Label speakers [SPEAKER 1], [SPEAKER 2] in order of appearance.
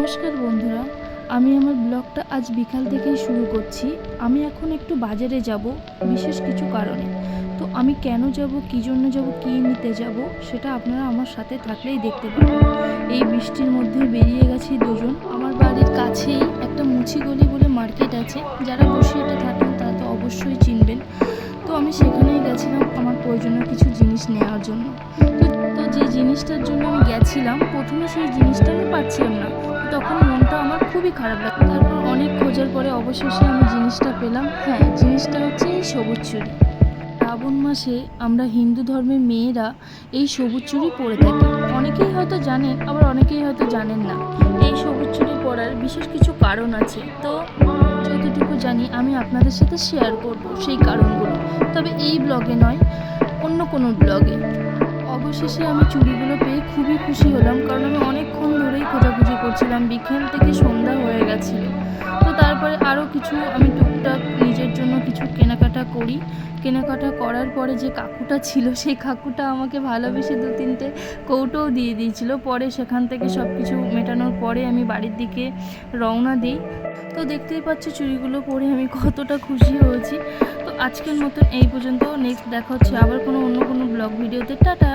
[SPEAKER 1] নমস্কার বন্ধুরা, আমি আমার ব্লগটা আজ বিকাল থেকেই শুরু করছি। আমি এখন একটু বাজারে যাব, বিশেষ কিছু কারণে। তো আমি কেন যাব, কী জন্য যাব, কি নিতে যাব, সেটা আপনারা আমার সাথে থাকলেই দেখতে পাবেন। এই বৃষ্টির মধ্যে বেরিয়ে গেছি দুজন। আমার বাড়ির কাছেই একটা মুচি গলি বলে মার্কেট আছে। যারা বসিরহাটে থাকেন, তারা তো অবশ্যই চিনবেন। তো আমি সেখানেই গেছিলাম আমার প্রয়োজনীয় কিছু জিনিস নেওয়ার জন্য। তো যে জিনিসটার জন্য আমি গেছিলাম, প্রথমে সেই জিনিসটা আমি পাচ্ছিলাম খুবই খারাপ লাগতো তারপর অনেক খোঁজার পরে অবশেষে আমি জিনিসটা পেলাম। হ্যাঁ জিনিসটা হচ্ছে এই সবুজ চুড়ি শ্রাবণ মাসে আমরা হিন্দু ধর্মের মেয়েরা এই সবুজ চুড়ি পরে থাকি। অনেকেই হয়তো জানেন, আবার অনেকেই হয়তো জানেন না। এই সবুজ চুড়ি পরার বিশেষ কিছু কারণ আছে। তো যতটুকু জানি, আমি আপনাদের সাথে শেয়ার করব সেই কারণগুলো। তবে এই ব্লগে নয়, অন্য কোনো ব্লগে অবশেষে আমি চুড়িগুলো পেয়ে খুবই খুশি হলাম, কারণ আমি অনেকক্ষণ খোঁজাখুঁজি করছিলাম বিকেল থেকে সন্ধ্যা হয়ে গেছিল। তো তারপরে আরও কিছু আমি টুকটাক নিজের জন্য কিছু কেনাকাটা করি। কেনাকাটা করার পরে যে কাকুটা ছিল, সেই কাকুটা আমাকে ভালোবেসে দু তিনটে কৌটোও দিয়ে দিয়েছিল। পরে সেখান থেকে সব কিছু মেটানোর পরে আমি বাড়ির দিকে রওনা দিই। তো দেখতেই পাচ্ছ চুড়িগুলো পরে আমি কতটা খুশি হয়েছি। তো আজকের মতন এই পর্যন্ত। নেক্সট দেখা হচ্ছে আবার কোনো অন্য কোনো ব্লগ ভিডিওতে। টাটা!